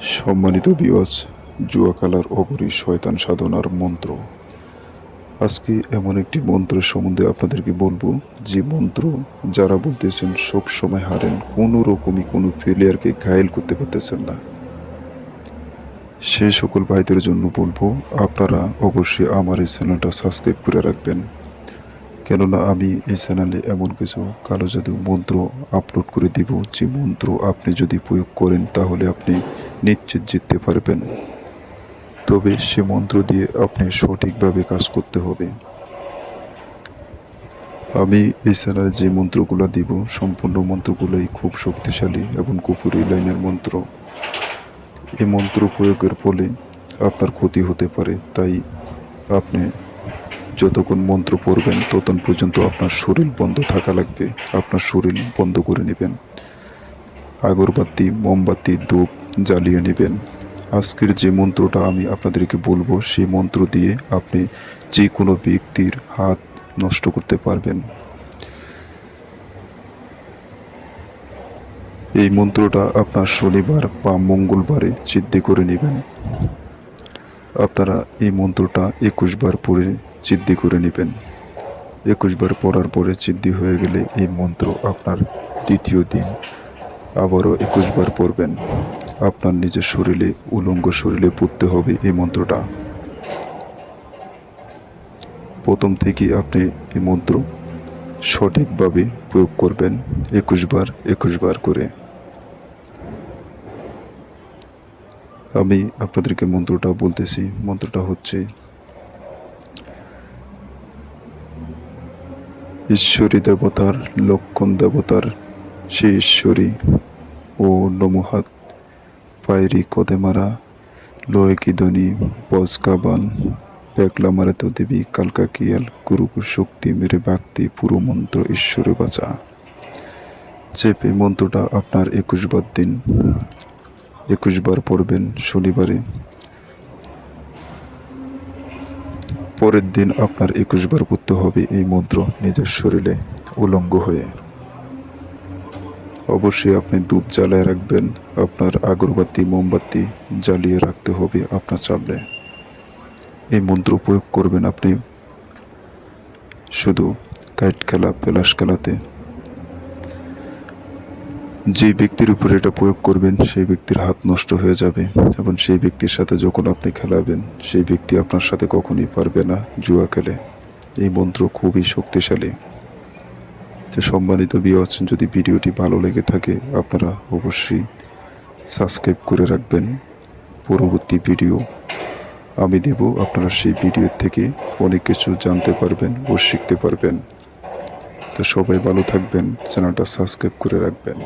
সম্মানিত বিওয়াজ জুয়াকালার অগরী শয়তান সাধনার মন্ত্র। আজকে এমন একটি মন্ত্রের সম্বন্ধে আপনাদেরকে বলব, যে মন্ত্র যারা বলতেছেন সব সময় হারেন, কোনো রকমই কোনো ফেলিয়ারকে ঘায়েল করতে পারতেছেন না। সেই সকল ভাইদের জন্য বলব, আপনারা অবশ্যই আমার এই চ্যানেলটা সাবস্ক্রাইব করে রাখবেন। কেননা আমি এই চ্যানেলে এমন কিছু কালো জাদু মন্ত্র আপলোড করে দিব, যে মন্ত্র আপনি যদি প্রয়োগ করেন, তাহলে আপনি নিশ্চিত জিততে পারবেন। তবে সে মন্ত্র দিয়ে আপনি সঠিকভাবে কাজ করতে হবে। আমি এই চ্যানেলে যে মন্ত্রগুলো দিব, সম্পূর্ণ মন্ত্রগুলোই খুব শক্তিশালী এবং কুপুরি লাইনের মন্ত্র। এই মন্ত্র প্রয়োগের ফলে আপনার ক্ষতি হতে পারে, তাই আপনি যতক্ষণ মন্ত্র পড়বেন, ততক্ষণ পর্যন্ত আপনার শরীর বন্ধ থাকা লাগবে। আপনার শরীর বন্ধ করে নেবেন। আগরবাতি, মোমবাতি, ধূপ জ্বালিয়ে নেবেন। আজকের যে মন্ত্রটা আমি আপনাদেরকে বলব, সেই মন্ত্র দিয়ে আপনি যে কোনো ব্যক্তির হাত নষ্ট করতে পারবেন। এই মন্ত্রটা আপনার শনিবার বা মঙ্গলবারে সিদ্ধি করে নেবেন। আপনারা এই মন্ত্রটা একুশ বার পরে সিদ্ধি করে নেবেন। একুশ বার পড়ার পরে সিদ্ধি হয়ে গেলে এই মন্ত্র আপনার দ্বিতীয় দিন আবারও একুশ বার পড়বেন। আপনার নিজের শরীরে, উলঙ্গ শরীরে পড়তে হবে এই মন্ত্রটা। প্রথম থেকে আপনি এই মন্ত্র সঠিকভাবে প্রয়োগ করবেন একুশ বার একুশ বার করে। আমি আপনাদেরকে মন্ত্রটা বলতেছি, মন্ত্রটা হচ্ছে, ঈশ্বরী দেবতার লক্ষণ দেবতার সে ঈশ্বরী ও নমহাত পায়রি, কদে মারা লয় কিদনি বজকাবান দেবী, কালকা কিয়াল গুরুকু শক্তি, মেরে ব্যক্তি পুরো মন্ত্র ঈশ্বরে বাঁচা। চেপে মন্ত্রটা আপনার একুশ বার দিন, একুশ বার পড়বেন শনিবারে। পরের দিন আপনার একুশ বার পড়তে হবে এই মন্ত্র নিজের শরীরে উলঙ্গ হয়ে। অবশ্যই আপনি ধূপ জ্বালায় রাখবেন। আপনার আগরবাতি, মোমবাতি জ্বালিয়ে রাখতে হবে আপনার সামনে। এই মন্ত্র প্রয়োগ করবেন আপনি। শুধু কাইট খেলা পেলাস খেলাতে। যে ব্যক্তির উপরে এটা প্রয়োগ করবেন, সেই ব্যক্তির হাত নষ্ট হয়ে যাবে এবং সেই ব্যক্তির সাথে যখন আপনি খেলাবেন, সেই ব্যক্তি আপনার সাথে কখনই পারবে না জুয়া খেলে। এই মন্ত্র খুবই শক্তিশালী। যে সম্মানিত বিয়স যদি ভিডিওটি ভালো লেগে থাকে, আপনারা অবশ্যই সাবস্ক্রাইব করে রাখবেন। পরবর্তী ভিডিও আমি দেব, আপনারা সেই ভিডিও থেকে অনেক কিছু জানতে পারবেন ও শিখতে পারবেন। তো সবাই ভালো থাকবেন, চ্যানেলটা সাবস্ক্রাইব করে রাখবেন।